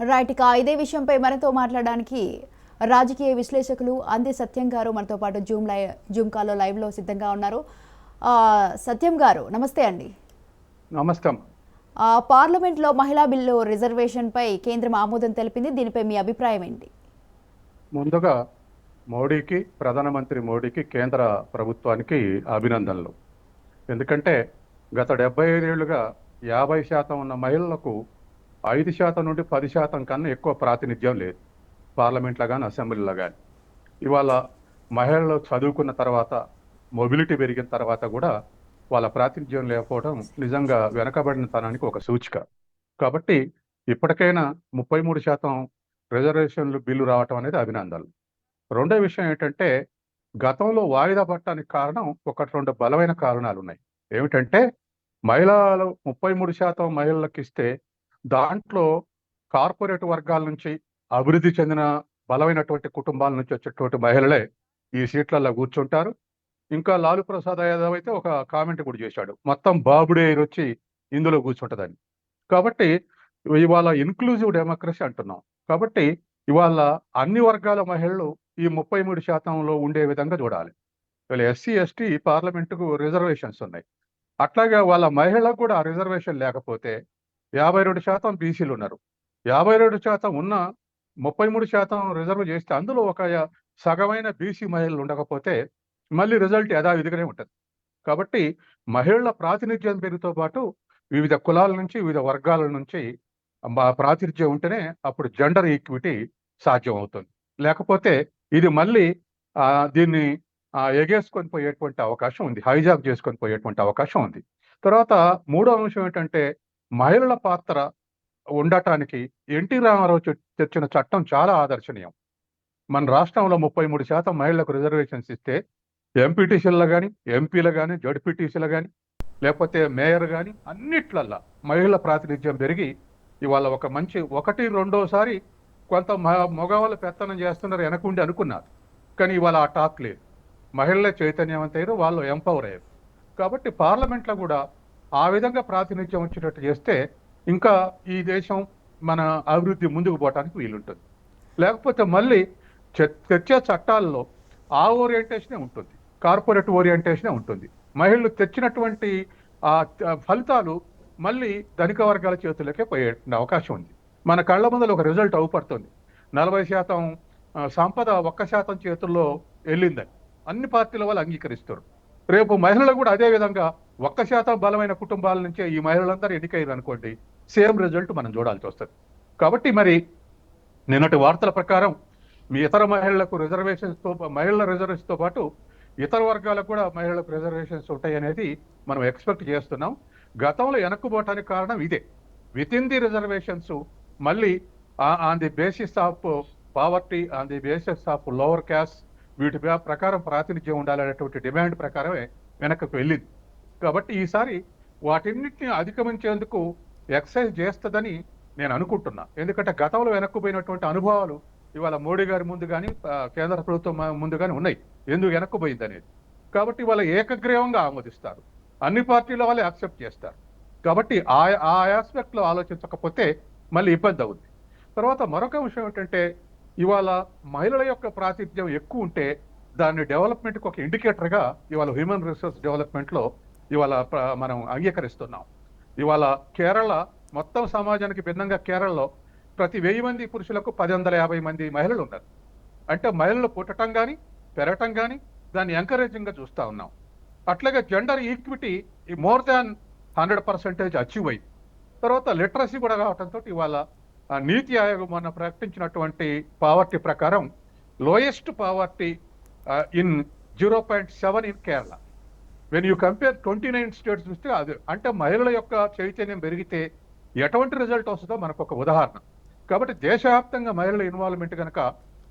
Right ఇక ఇదే విషయంపై మనతో మాట్లాడడానికి రాజకీయ విశ్లేషకులు అంది సత్యం గారు మనతో పాటు జూమ్ లై జూమ్ కాల్లో లైవ్లో సిద్ధంగా ఉన్నారు. సత్యం గారు నమస్తే అండి. నమస్తే. ఆ, పార్లమెంట్లో మహిళా బిల్లు రిజర్వేషన్పై కేంద్రం ఆమోదం తెలిపింది. దీనిపై మీ అభిప్రాయం ఏంటి? ముందుగా మోడీకి ప్రధానమంత్రి మోడీకి కేంద్ర ప్రభుత్వానికి అభినందనలు. ఎందుకంటే గత డెబ్బై ఐదేళ్ళుగా యాభై శాతం ఉన్న మహిళలకు ఐదు శాతం నుండి పది శాతం కన్నా ఎక్కువ ప్రాతినిధ్యం లేదు. పార్లమెంట్లో కానీ అసెంబ్లీలో కానీ ఇవాళ మహిళలు చదువుకున్న తర్వాత మొబిలిటీ పెరిగిన తర్వాత కూడా వాళ్ళ ప్రాతినిధ్యం లేకపోవడం నిజంగా వెనకబడిన తనానికి ఒక సూచిక. కాబట్టి ఇప్పటికైనా ముప్పై మూడు శాతం రిజర్వేషన్లు బిల్లు రావటం అనేది అభినందనలు. రెండో విషయం ఏంటంటే గతంలో వాయిదా పట్టడానికి కారణం ఒకటి రెండు బలమైన కారణాలు ఉన్నాయి ఏమిటంటే మహిళలు ముప్పై మూడు శాతం మహిళలకు ఇస్తే దాంట్లో కార్పొరేట్ వర్గాల నుంచి అభివృద్ధి చెందిన బలమైనటువంటి కుటుంబాల నుంచి వచ్చేటువంటి మహిళలే ఈ సీట్లలో కూర్చుంటారు. ఇంకా లాలు ప్రసాద్ యాదవ్ అయితే ఒక కామెంట్ కూడా చేశాడు. మొత్తం బాబుడే వచ్చి ఇందులో కూర్చుంటుందని. కాబట్టి ఇవాళ ఇన్క్లూజివ్ డెమోక్రసీ అంటున్నాం. కాబట్టి ఇవాళ అన్ని వర్గాల మహిళలు ఈ ముప్పై మూడు శాతంలో ఉండే విధంగా చూడాలి. ఇవాళ ఎస్సీ ఎస్టీ పార్లమెంటుకు రిజర్వేషన్స్ ఉన్నాయి. అట్లాగే వాళ్ళ మహిళలకు కూడా రిజర్వేషన్ లేకపోతే యాభై రెండు శాతం బీసీలు ఉన్నారు. యాభై రెండు శాతం ఉన్న ముప్పై మూడు శాతం రిజర్వ్ చేస్తే అందులో ఒక సగమైన బీసీ మహిళలు ఉండకపోతే మళ్ళీ రిజల్ట్ యథావిధిగానే ఉంటుంది. కాబట్టి మహిళల ప్రాతినిధ్యం పెరుగుతో పాటు వివిధ కులాల నుంచి వివిధ వర్గాల నుంచి మా ప్రాతినిధ్యం ఉంటేనే అప్పుడు జెండర్ ఈక్విటీ సాధ్యం అవుతుంది లేకపోతే ఇది మళ్ళీ దీన్ని ఎగేసుకొని పోయేటువంటి అవకాశం ఉంది. హైజాక్ చేసుకొని పోయేటువంటి అవకాశం ఉంది. తర్వాత మూడో అంశం ఏంటంటే మహిళల పాత్ర ఉండటానికి ఎన్టీ రామారావు తెచ్చిన చట్టం చాలా ఆదర్శనీయం. మన రాష్ట్రంలో ముప్పై మూడు శాతం మహిళలకు రిజర్వేషన్స్ ఇస్తే ఎంపీటీసీలు కానీ ఎంపీలు కానీ జడ్పీటీసీలు కానీ లేకపోతే మేయర్ కానీ అన్నిట్లల్లా మహిళల ప్రాతినిధ్యం పెరిగి ఇవాళ ఒక మంచి ఒకటి రెండోసారి కొంత మ- మగవాళ్ళు పెత్తనం చేస్తున్నారు వెనకుండి అనుకున్నారు. కానీ ఇవాళ ఆ టాక్ లేదు. మహిళలే చైతన్యవంతయ్యారు వాళ్ళు ఎంపవర్ అయ్యారు. కాబట్టి పార్లమెంట్లో కూడా ఆ విధంగా ప్రాతినిధ్యం వచ్చేటట్టు చేస్తే ఇంకా ఈ దేశం మన అభివృద్ధి ముందుకు పోవటానికి వీలుంటుంది. లేకపోతే మళ్ళీ చె- తెచ్చే చట్టాల్లో ఆ ఓరియంటేషనే ఉంటుంది. కార్పొరేట్ ఓరియంటేషనే ఉంటుంది. మహిళలు తెచ్చినటువంటి ఆ ఫలితాలు మళ్ళీ ధనిక వర్గాల చేతులకే పోయే అవకాశం ఉంది. మన కళ్ళ ముందర ఒక రిజల్ట్ అవుపడుతుంది. నలభై శాతం సంపద ఒక్క శాతం చేతుల్లో వెళ్ళిందని. అన్ని పార్టీల వాళ్ళు అంగీకరిస్తారు. రేపు మహిళలు కూడా అదే విధంగా ఒక్క శాతం బలమైన కుటుంబాల నుంచే ఈ మహిళలందరూ ఎన్నికయ్యారు అనుకోండి సేమ్ రిజల్ట్ మనం చూడాల్సి వస్తుంది. కాబట్టి మరి నిన్నటి వార్తల ప్రకారం మీ ఇతర మహిళలకు రిజర్వేషన్స్తో మహిళల రిజర్వేషన్స్తో పాటు ఇతర వర్గాలకు కూడా మహిళలకు రిజర్వేషన్స్ ఉంటాయి అనేది మనం ఎక్స్పెక్ట్ చేస్తున్నాం. గతంలో వెనక్కుపోవటానికి కారణం ఇదే. విత్ ఇన్ ది రిజర్వేషన్స్ మళ్ళీ on the basis of poverty on the basis of lower caste వీటి ప్రకారం ప్రాతినిధ్యం ఉండాలనేటువంటి డిమాండ్ ప్రకారమే వెనక్కి వెళ్ళింది. కాబట్టి ఈసారి వాటిన్నిటిని అధిగమించేందుకు ఎక్సైజ్ చేస్తుందని నేను అనుకుంటున్నా. ఎందుకంటే గతంలో వెనక్కుపోయినటువంటి అనుభవాలు ఇవాళ మోడీ గారి ముందు కానీ కేంద్ర ప్రభుత్వం ముందు కానీ ఉన్నాయి. ఎందుకు వెనక్కుపోయింది అనేది కాబట్టి వాళ్ళ ఏకగ్రీవంగా ఆమోదిస్తారు. అన్ని పార్టీల వాళ్ళే యాక్సెప్ట్ చేస్తారు. కాబట్టి ఆ ఆ ఆస్పెక్ట్లో ఆలోచించకపోతే మళ్ళీ ఇబ్బంది అవుద్ది. తర్వాత మరొక విషయం ఏంటంటే ఇవాళ మహిళల యొక్క ప్రాతినిధ్యం ఎక్కువ ఉంటే దాన్ని డెవలప్మెంట్కి ఒక ఇండికేటర్గా ఇవాళ హ్యూమన్ రిసోర్స్ డెవలప్మెంట్లో ఇవాళ మనం అంగీకరిస్తున్నాం. ఇవాళ కేరళ మొత్తం సమాజానికి భిన్నంగా కేరళలో ప్రతి వెయ్యి మంది పురుషులకు పది వందల యాభై మంది మహిళలు ఉన్నారు అంటే మహిళలు పుట్టడం కానీ పెరగటం కానీ దాన్ని ఎంకరేజింగ్గా చూస్తూ ఉన్నాం. అట్లాగే gender equity more than hundred percentage achieve అయింది. తర్వాత లిటరసీ కూడా రావడంతో ఇవాళ నీతి ఆయోగ్ మొన్న ప్రకటించినటువంటి పావర్టీ ప్రకారం lowest poverty in zero point seven in Kerala. When you compare twenty nine states చూస్తే అది అంటే మహిళల యొక్క చైతన్యం పెరిగితే ఎటువంటి రిజల్ట్ వస్తుందో మనకు ఒక ఉదాహరణ. కాబట్టి దేశవ్యాప్తంగా మహిళల ఇన్వాల్వ్మెంట్ కనుక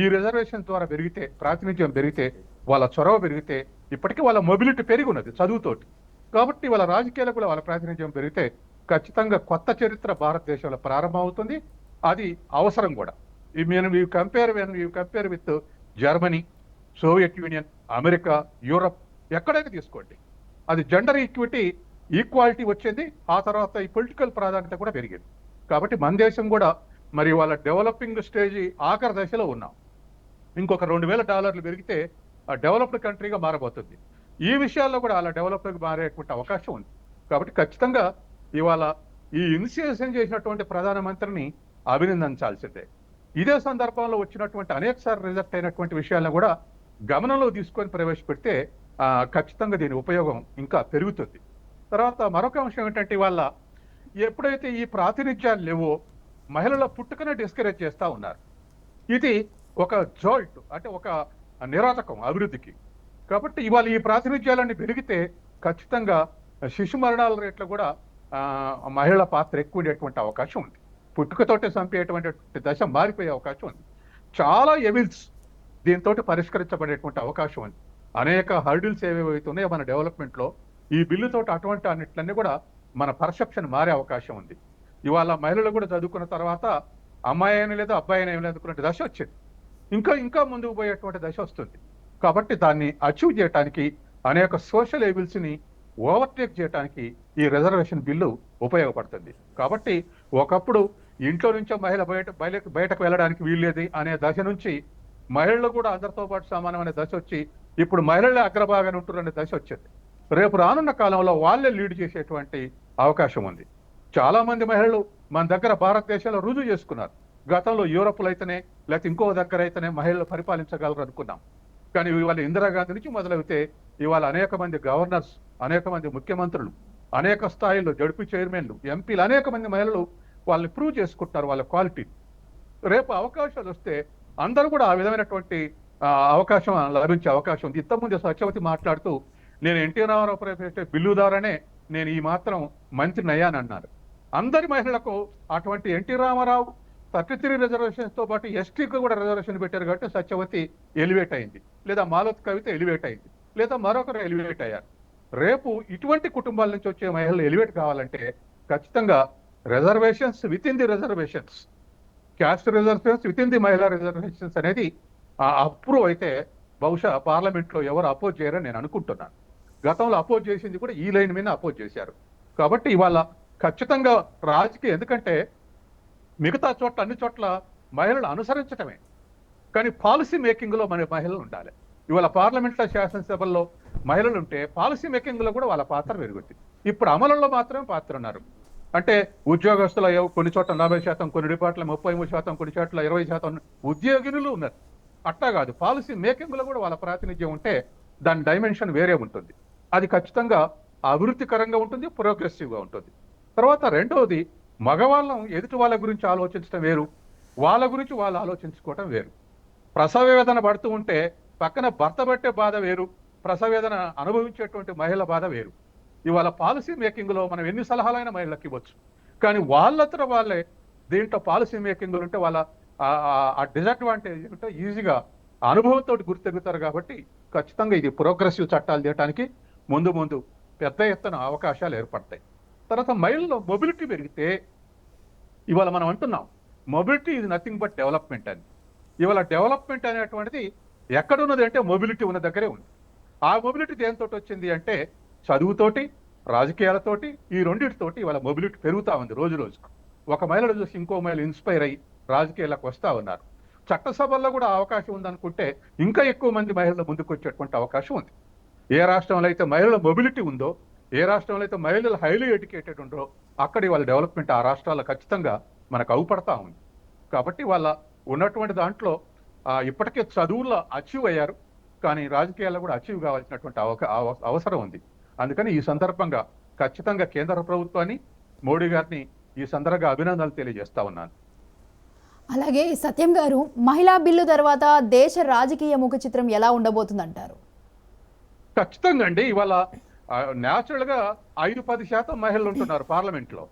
ఈ రిజర్వేషన్ ద్వారా పెరిగితే ప్రాతినిధ్యం పెరిగితే వాళ్ళ చొరవ పెరిగితే ఇప్పటికీ వాళ్ళ మొబిలిటీ పెరిగి ఉన్నది చదువుతోటి. కాబట్టి వాళ్ళ రాజకీయాలు కూడా వాళ్ళ ప్రాతినిధ్యం పెరిగితే ఖచ్చితంగా కొత్త చరిత్ర భారతదేశంలో ప్రారంభం అవుతుంది అది అవసరం కూడా. ఈ నేను you compare when you compare with Germany Soviet Union America Europe ఎక్కడైనా తీసుకోండి. అది జెండర్ ఈక్విటీ ఈక్వాలిటీ వచ్చింది ఆ తర్వాత ఈ పొలిటికల్ ప్రాధాన్యత కూడా పెరిగింది. కాబట్టి మన దేశం కూడా మరి వాళ్ళ డెవలపింగ్ స్టేజ్ ఆఖరి దశలో ఉన్నాం. ఇంకొక రెండు వేల డాలర్లు పెరిగితే ఆ డెవలప్డ్ కంట్రీగా మారబోతుంది. ఈ విషయాల్లో కూడా అలా డెవలప్డ్గా మారేటువంటి అవకాశం ఉంది. కాబట్టి ఖచ్చితంగా ఇవాళ ఈ ఇనిషియేషన్ చేసినటువంటి ప్రధానమంత్రిని అభినందించాల్సిందే ఇదే సందర్భంలో వచ్చినటువంటి అనేక సార్లు రిజెక్ట్ అయినటువంటి విషయాలను కూడా గమనంలో తీసుకొని ప్రవేశపెడితే ఖచ్చితంగా దీని ఉపయోగం ఇంకా పెరుగుతుంది. తర్వాత మరొక అంశం ఏంటంటే ఇవాళ ఎప్పుడైతే ఈ ప్రాతినిధ్యాలు లేవో మహిళల పుట్టుకనే డిస్కరేజ్ చేస్తూ ఉన్నారు. ఇది ఒక జోల్ట్ అంటే ఒక నిరోధకం అభివృద్ధికి. కాబట్టి ఇవాళ ఈ ప్రాతినిధ్యాలన్నీ పెరిగితే ఖచ్చితంగా శిశు మరణాల రేట్లు కూడా మహిళల పాత్ర ఎక్కువ ఉండేటువంటి అవకాశం ఉంది. పుట్టుకతోటే చంపేటువంటి దశ మారిపోయే అవకాశం ఉంది. చాలా ఎవిల్స్ దీంతో పరిష్కరించబడేటువంటి అవకాశం ఉంది. అనేక హర్డిల్స్ ఏవేవైతే మన డెవలప్మెంట్లో ఈ బిల్లుతో అటువంటి అన్నిట్లన్నీ కూడా మన పర్సెప్షన్ మారే అవకాశం ఉంది. ఇవాళ మహిళలు కూడా చదువుకున్న తర్వాత అమ్మాయి అయినా లేదు అబ్బాయి అయినా లేదు అనుకునే దశ వచ్చింది. ఇంకా ఇంకా ముందుకు పోయేటువంటి దశ వస్తుంది. కాబట్టి దాన్ని అచీవ్ చేయడానికి అనేక సోషల్ ఏబిల్స్ని ఓవర్టేక్ చేయడానికి ఈ రిజర్వేషన్ బిల్లు ఉపయోగపడుతుంది. కాబట్టి ఒకప్పుడు ఇంట్లో నుంచో మహిళ బయట బయట బయటకు వెళ్ళడానికి వీల్లేదు అనే దశ నుంచి మహిళలు కూడా అందరితో పాటు సమానం అనే దశ వచ్చి ఇప్పుడు మహిళలే అగ్రభాగాన్ని ఉంటున్న దశ వచ్చింది. రేపు రానున్న కాలంలో వాళ్ళే లీడ్ చేసేటువంటి అవకాశం ఉంది. చాలా మంది మహిళలు మన దగ్గర భారతదేశంలో రుజువు చేసుకున్నారు. గతంలో యూరోప్లో అయితేనే లేకపోతే ఇంకో దగ్గర అయితేనే మహిళలు పరిపాలించగలరు అనుకున్నాం. కానీ ఇవాళ ఇందిరాగాంధీ నుంచి మొదలైతే ఇవాళ అనేక మంది గవర్నర్స్ అనేక మంది ముఖ్యమంత్రులు అనేక స్థాయిలో జడ్పీ చైర్మన్లు ఎంపీలు అనేక మంది మహిళలు వాళ్ళని ప్రూవ్ చేసుకుంటున్నారు వాళ్ళ క్వాలిటీ రేపు అవకాశాలు వస్తే అందరూ కూడా ఆ విధమైనటువంటి అవకాశం లభించే అవకాశం ఉంది. ఇంతకుముందు సత్యవతి మాట్లాడుతూ నేను ఎన్టీ రామారావు ప్రవేశపెట్టే బిల్లు ద్వారానే నేను ఈ మాత్రం మంత్రిని అయ్యాను అన్నారు. అందరి మహిళలకు అటువంటి ఎన్టీ రామారావు థర్టీ త్రీ రిజర్వేషన్స్తో పాటు ఎస్టీకి కూడా రిజర్వేషన్ పెట్టారు కాబట్టి సత్యవతి ఎలివేట్ అయింది. లేదా మాలత్ కవిత ఎలివేట్ అయింది. లేదా మరొకరు ఎలివేట్ అయ్యారు. రేపు ఇటువంటి కుటుంబాల నుంచి వచ్చే మహిళలు ఎలివేట్ కావాలంటే ఖచ్చితంగా reservations with in the reservations caste reservations with in the మహిళా రిజర్వేషన్స్ అనేది అప్రూవ్ అయితే బహుశా పార్లమెంట్లో ఎవరు అపోజ్ చేయరని నేను అనుకుంటున్నాను. గతంలో అపోజ్ చేసింది కూడా ఈ లైన్ మీద అపోజ్ చేశారు. కాబట్టి ఇవాళ ఖచ్చితంగా రాజకీయ ఎందుకంటే మిగతా చోట్ల అన్ని చోట్ల మహిళలు అనుసరించటమే. కానీ పాలసీ మేకింగ్లో మన మహిళలు ఉండాలి. ఇవాళ పార్లమెంట్లో శాసనసభల్లో మహిళలు ఉంటే పాలసీ మేకింగ్లో కూడా వాళ్ళ పాత్ర పెరుగుతుంది ఇప్పుడు అమలులో మాత్రమే పాత్ర ఉన్నారు. అంటే ఉద్యోగస్తుల కొన్ని చోట్ల నలభై శాతం కొన్ని డిపార్ట్ల ముప్పై మూడు శాతం కొన్ని చోట్ల ఇరవై శాతం ఉద్యోగినులు ఉన్నారు. అట్టా కాదు పాలసీ మేకింగ్లో కూడా వాళ్ళ ప్రాతినిధ్యం ఉంటే దాని డైమెన్షన్ వేరే ఉంటుంది. అది ఖచ్చితంగా అభివృద్ధికరంగా ఉంటుంది ప్రోగ్రెసివ్గా ఉంటుంది. తర్వాత రెండవది మగవాళ్ళం ఎదుటి వాళ్ళ గురించి ఆలోచించడం వేరు వాళ్ళ గురించి వాళ్ళు ఆలోచించుకోవటం వేరు. ప్రసవ వేదన పడుతూ ఉంటే పక్కన భర్త పట్టే బాధ వేరు ప్రసవేదన అనుభవించేటువంటి మహిళ బాధ వేరు. ఇవాళ పాలసీ మేకింగ్లో మనం ఎన్ని సలహాలైనా మహిళలకు ఇవ్వచ్చు. కానీ వాళ్ళంతట వాళ్ళే దీంట్లో పాలసీ మేకింగ్లు ఉంటే వాళ్ళ ఆ- ఆ డిసడ్వాంటేజ్ ఉంటే ఈజీగా అనుభవంతో గుర్తెరుగుతారు కాబట్టి ఖచ్చితంగా ఇది ప్రోగ్రెసివ్ చట్టాలు చేయడానికి ముందు ముందు పెద్ద ఎత్తున అవకాశాలు ఏర్పడతాయి. తర్వాత మహిళల్లో మొబిలిటీ పెరిగితే ఇవాళ మనం అంటున్నాం మొబిలిటీ ఇది నథింగ్ బట్ డెవలప్మెంట్ అని. ఇవాళ డెవలప్మెంట్ అనేటువంటిది ఎక్కడున్నది అంటే మొబిలిటీ ఉన్న దగ్గరే ఉంది. ఆ మొబిలిటీ దేనితోటి వచ్చింది అంటే చదువుతోటి రాజకీయాలతోటి ఈ రెండింటితోటి వాళ్ళ మొబిలిటీ పెరుగుతూ ఉంది రోజు రోజుకు ఒక మహిళను చూసి ఇంకో మహిళ ఇన్స్పైర్ అయ్యి రాజకీయాలకు వస్తూ ఉన్నారు. చట్టసభల్లో కూడా అవకాశం ఉందనుకుంటే ఇంకా ఎక్కువ మంది మహిళలు ముందుకు వచ్చేటువంటి అవకాశం ఉంది. ఏ రాష్ట్రంలో అయితే మహిళల మొబిలిటీ ఉందో ఏ రాష్ట్రంలో అయితే మహిళలు హైలీ ఎడ్యుకేటెడ్ ఉందో అక్కడి వాళ్ళ డెవలప్మెంట్ ఆ రాష్ట్రాల్లో ఖచ్చితంగా మనకు అవుపడతా ఉంది. కాబట్టి వాళ్ళ ఉన్నటువంటి దాంట్లో ఇప్పటికే చదువుల్లో అచీవ్ అయ్యారు. కానీ రాజకీయాల్లో కూడా అచీవ్ కావాల్సినటువంటి అవకా అవ- అవసరం ఉంది. అందుకని ఈ సందర్భంగా ఖచ్చితంగా కేంద్ర ప్రభుత్వాన్ని మోడీ గారిని ఈ సందర్భంగా అభినందనలు తెలియజేస్తా ఉన్నాను. అలాగే సత్యం గారు మహిళా బిల్లు తర్వాత దేశ రాజకీయ ముఖ చిత్రం ఎలా ఉండబోతుందంటారు? ఖచ్చితంగా అండి. ఇవాళ న్యాచురల్గా ఐదు పది శాతం మహిళలు ఉంటున్నారు పార్లమెంట్లో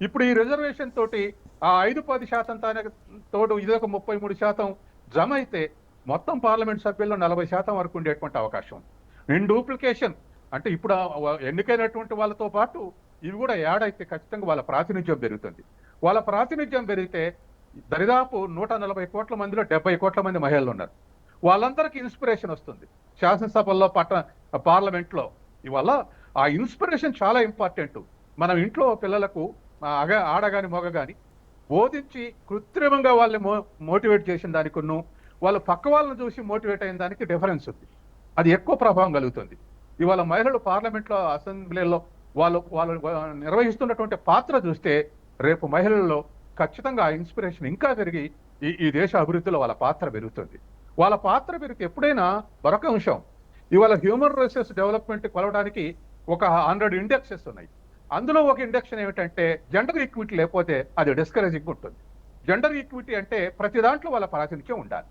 ఇప్పుడు ఈ రిజర్వేషన్ తోటి ఆ ఐదు పది శాతం తానే తోడు ఇదొక ముప్పై మూడు శాతం జమ అయితే మొత్తం పార్లమెంట్ సభ్యుల్లో నలభై శాతం వరకు ఉండేటువంటి అవకాశం. ఇన్ డూప్లికేషన్ అంటే ఇప్పుడు ఎన్నికైనటువంటి వాళ్ళతో పాటు ఇవి కూడా యాడ్ అయితే ఖచ్చితంగా వాళ్ళ ప్రాతినిధ్యం పెరుగుతుంది. వాళ్ళ ప్రాతినిధ్యం పెరిగితే దరిదాపు నూట నలభై కోట్ల మందిలో డెబ్బై కోట్ల మంది మహిళలు ఉన్నారు. వాళ్ళందరికీ ఇన్స్పిరేషన్ వస్తుంది. శాసనసభల్లో పట్ట పార్లమెంట్లో. ఇవల్ల ఆ ఇన్స్పిరేషన్ చాలా ఇంపార్టెంట్. మనం ఇంట్లో పిల్లలకు అగ ఆడగాని మొగ కానీ బోధించి కృత్రిమంగా వాళ్ళని మో మోటివేట్ చేసిన దానికును వాళ్ళు పక్క వాళ్ళని చూసి మోటివేట్ అయిన దానికి డిఫరెన్స్ ఉంది. అది ఎక్కువ ప్రభావం కలుగుతుంది. ఇవాళ మహిళలు పార్లమెంట్లో అసెంబ్లీలో వాళ్ళు వాళ్ళు నిర్వహిస్తున్నటువంటి పాత్ర చూస్తే రేపు మహిళల్లో ఖచ్చితంగా ఆ ఇన్స్పిరేషన్ ఇంకా పెరిగి ఈ ఈ దేశ అభివృద్ధిలో వాళ్ళ పాత్ర పెరుగుతుంది. వాళ్ళ పాత్ర పెరిగితే ఎప్పుడైనా మరొక అంశం. ఇవాళ హ్యూమన్ రిసోర్స్ డెవలప్మెంట్ కొలవడానికి ఒక హండ్రెడ్ ఇండెక్సెస్ ఉన్నాయి. అందులో ఒక ఇండక్షన్ ఏమిటంటే జెండర్ ఈక్విటీ లేకపోతే అది డిస్కరేజింగ్ ఉంటుంది. జెండర్ ఈక్విటీ అంటే ప్రతి దాంట్లో వాళ్ళ ప్రాతినిధ్యం ఉండాలి.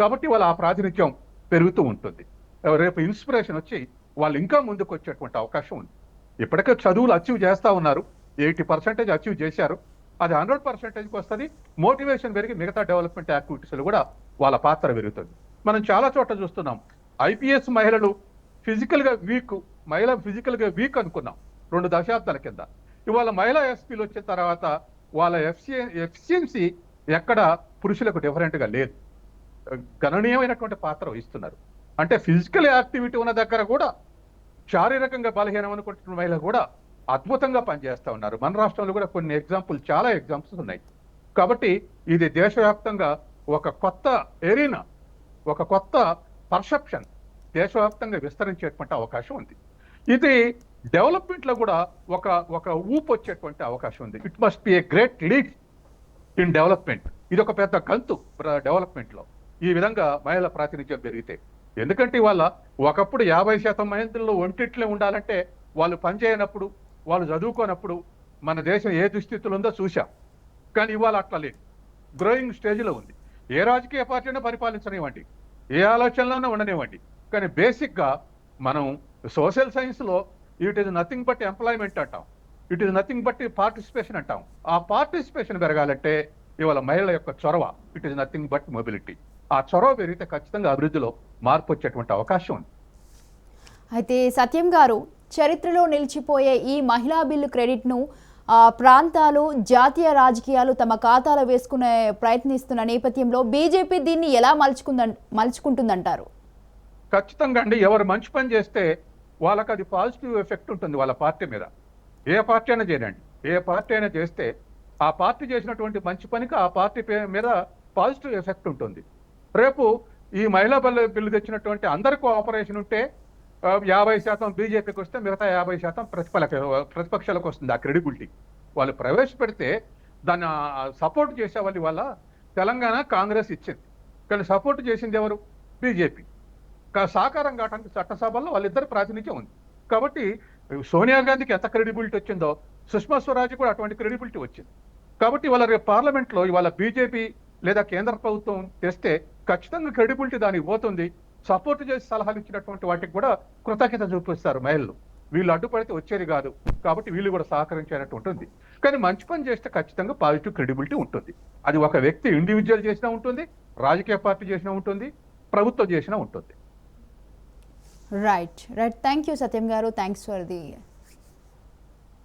కాబట్టి వాళ్ళ ఆ ప్రాతినిధ్యం పెరుగుతూ ఉంటుంది. రేపు ఇన్స్పిరేషన్ వచ్చి వాళ్ళు ఇంకా ముందుకు వచ్చేటువంటి అవకాశం ఉంది. ఇప్పటికే చదువులు అచీవ్ చేస్తూ ఉన్నారు. ఎయిటీ పర్సెంటేజ్ అచీవ్ చేశారు. అది హండ్రెడ్ పర్సెంటేజ్కి వస్తుంది. మోటివేషన్ పెరిగి మిగతా డెవలప్మెంట్ యాక్టివిటీస్లో కూడా వాళ్ళ పాత్ర పెరుగుతుంది. మనం చాలా చోట్ల చూస్తున్నాం. ఐపీఎస్ మహిళలు ఫిజికల్గా వీక్ మహిళ ఫిజికల్గా వీక్ అనుకున్నాం రెండు దశాబ్దాల కింద. ఇవాళ మహిళా ఎస్పీలు వచ్చిన తర్వాత వాళ్ళ ఎఫ్సి ఎఫిషియన్సీ ఎక్కడ పురుషులకు డిఫరెంట్గా లేదు. గణనీయమైనటువంటి పాత్ర వహిస్తున్నారు. అంటే ఫిజికల్ యాక్టివిటీ ఉన్న దగ్గర కూడా శారీరకంగా బలహీనం అనుకుంటున్న మహిళ కూడా అద్భుతంగా పనిచేస్తూ ఉన్నారు. మన రాష్ట్రంలో కూడా కొన్ని ఎగ్జాంపుల్ చాలా ఎగ్జాంపుల్స్ ఉన్నాయి. కాబట్టి ఇది దేశవ్యాప్తంగా ఒక కొత్త ఎరీనా ఒక కొత్త పర్సెప్షన్ దేశవ్యాప్తంగా విస్తరించేటువంటి అవకాశం ఉంది. ఇది డెవలప్మెంట్లో కూడా ఒక ఒక ఊపు వచ్చేటువంటి అవకాశం ఉంది. It must be a great lead in development ఇది ఒక పెద్ద గంతు డెవలప్మెంట్లో ఈ విధంగా మహిళల ప్రాతినిధ్యం పెరిగితే. ఎందుకంటే ఇవాళ ఒకప్పుడు యాభై శాతం మహిళల్లో ఒంటిట్లే ఉండాలంటే వాళ్ళు పనిచేయనప్పుడు వాళ్ళు చదువుకోనప్పుడు మన దేశం ఏ దుస్థితిలో ఉందో చూశాం. కానీ ఇవాళ అట్లా లేదు. గ్రోయింగ్ స్టేజ్లో ఉంది. ఏ రాజకీయ పార్టీని పరిపాలించనివ్వండి. ఏ ఆలోచనలోనే ఉండనివ్వండి. కానీ బేసిక్గా మనం సోషల్ సైన్స్లో it is nothing but employment అంటాం. It is nothing but participation అంటాం. ఆ పార్టిసిపేషన్ పెరగాలంటే ఇవాళ మహిళల యొక్క చొరవ it is nothing but mobility ఆ చొరవ పెరిగితే ఖచ్చితంగా అభివృద్ధిలో మార్పు వచ్చేటువంటి అవకాశం ఉంది. అయితే సత్యం గారు చరిత్రలో నిలిచిపోయే ఈ మహిళా బిల్లు క్రెడిట్ను ఆ, ప్రాంతాలు జాతీయ రాజకీయాలు తమ ఖాతాలో వేసుకునే ప్రయత్నిస్తున్న నేపథ్యంలో బీజేపీ దీన్ని ఎలా మలుచుకుంద మలుచుకుంటుందంటారు? ఖచ్చితంగా అండి. ఎవరు మంచి పని చేస్తే వాళ్ళకి అది పాజిటివ్ ఎఫెక్ట్ ఉంటుంది వాళ్ళ పార్టీ మీద. ఏ పార్టీ అయినా చేయండి. ఏ పార్టీ అయినా చేస్తే ఆ పార్టీ చేసినటువంటి మంచి పనికి ఆ పార్టీ మీద పాజిటివ్ ఎఫెక్ట్ ఉంటుంది. రేపు ఈ మహిళా బిల్లు తెచ్చినటువంటి అందరి కోఆపరేషన్ ఉంటే యాభై శాతం బీజేపీకి వస్తే మిగతా యాభై శాతం ప్రతిపల ప్రతిపక్షాలకు వస్తుంది ఆ క్రెడిబిలిటీ వాళ్ళు ప్రవేశపెడితే దాన్ని సపోర్ట్ చేసే వాళ్ళు ఇవాళ తెలంగాణ కాంగ్రెస్ ఇచ్చింది. కానీ సపోర్ట్ చేసింది ఎవరు? బీజేపీ. కా- సాకారం కావడానికి చట్టసభల్లో వాళ్ళిద్దరు ప్రాతినిధ్యం ఉంది. కాబట్టి సోనియా గాంధీకి ఎంత క్రెడిబిలిటీ వచ్చిందో సుష్మా స్వరాజ్ కూడా అటువంటి క్రెడిబిలిటీ వచ్చింది. కాబట్టి వాళ్ళ రేపు పార్లమెంట్లో ఇవాళ బీజేపీ లేదా కేంద్ర ప్రభుత్వం తెస్తే ఖచ్చితంగా క్రెడిబిలిటీ దానికి పోతుంది. సపోర్ట్ చేసి సలహాలు ఇచ్చినటువంటి వాటికి కూడా కృతజ్ఞత చూపిస్తారు మహిళలు. వీళ్ళు అడ్డుపడితే వచ్చేది కాదు. కాబట్టి వీళ్ళు కూడా సహకరించేటట్టు ఉంటుంది. కానీ మంచి పని చేస్తే ఖచ్చితంగా పాజిటివ్ క్రెడిబిలిటీ ఉంటుంది. అది ఒక వ్యక్తి ఇండివిజువల్ చేసినా ఉంటుంది రాజకీయ పార్టీ చేసినా ఉంటుంది ప్రభుత్వం చేసినా ఉంటుంది. Right right thank you Satyam garu. Thanks for the